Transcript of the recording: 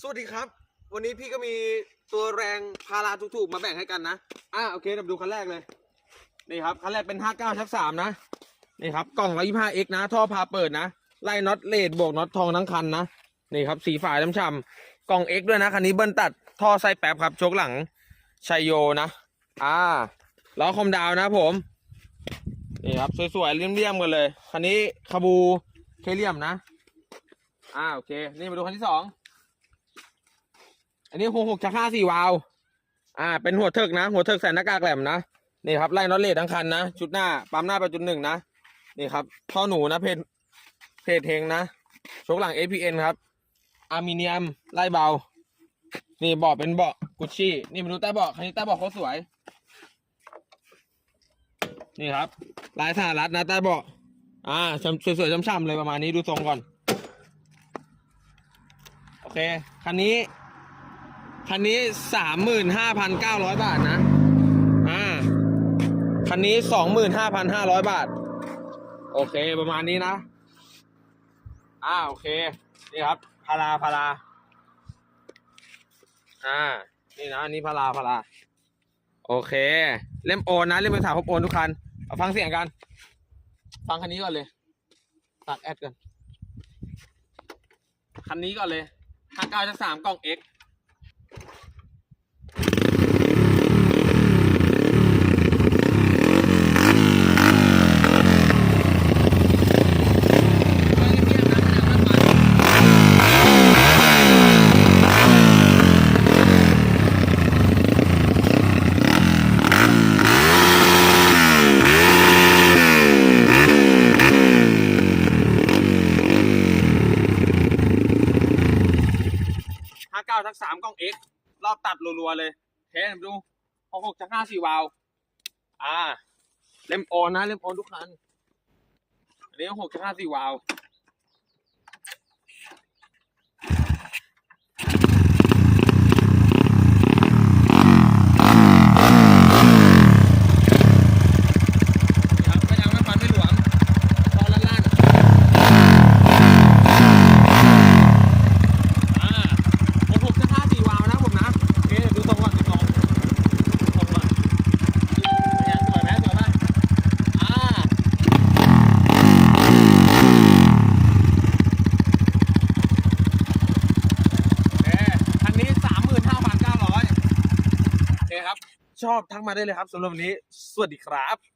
สวัสดีครับ วันนี้พี่ก็มีตัวแรงพาราถูกๆมาแบ่งให้กันนะ อะโอเคเราดูคันแรกเลย นี่ครับคันแรกเป็น 59ชัก3นะ นี่ครับกล่อง 125x นะ ท่อพาเปิดนะ ไล่น็อตเลดบวกน็อตทองทั้งคันนะ นี่ครับสีฝาช้ำๆกล่อง X ด้วยนะคันนี้เบิ้ลตัด ท่อไส้แป๊บครับโชกหลังชัยโยนะ อ่าล้อคอมดาวนะผม นี่ครับสวยๆเลี่ยมๆกันเลย คันนี้คาบูเคเลียมนะ อ่าโอเค นี่มาดูคันที่สอง อันนี้หกหกชักห้าสี่วาล์วอ่า เป็นหัวเถิกนะ หัวเถิกใส่หน้ากากแหลมนะ นี่ครับไล่น็อตเลดทั้งคันนะ ชุดหน้า ปั๊มหน้าไปจุดหนึ่งนะ นี่ครับท่อหนูนะ เพจเพจเฮงนะโชกหลัง APN ครับอ l มิเนียมไล่เบา นี่เบาะเป็นเบาะกุชชี่ นี่มาดูใต้เบาะคันนี้ใต้เบาะเขาสวย นี่ครับ ลายสหรัฐนะใต้เบาะ อ่าสวยๆช้ำๆเลยประมาณนี้ดูทรงก่อน โอเค คันนี้ คันนี้สามหมื่นห้าพันเก้าร้อยบาทนะ อ่า คันนี้สองหมื่นห้าพันห้าร้อยบาท โอเคประมาณนี้นะ อ่าโอเค นี่ครับพาราพารา อ่า นี่นะอันนี่พาราพารา โอเค เล่มโอนนะ เล่มเป็นสาวพบโอนทุกคันฟังเสียงกัน ฟังคันนี้ก่อนเลยตักแอดกัน คันนี้ก่อนเลยห้าเก้าจะสามกล่อง X ห้า ต้องเอ็กล้อง X รอบตัดรัวๆเลยเทสดูหกหกจากห้าสี่วาล์วอ่าเล่มออนนะเล่มออนทุกคันอันนี้หกจากห้าสี่วาล์วนี่ครับก็ยังไม่ฟันไม่หลวมพอลั่นๆ อ่าผมผมจะท่าสี่วาล์วนะผมนะโอเคดูตรงก่อนดูตรงตรงก่อนเนี่ยสวยไหมสวยไหมอ่าโอเคคันนี้สามหมื่นห้าพันเก้าร้อยโอเคครับ ชอบทักมาได้เลยครับสำหรับวันนี้ สวัสดีครับ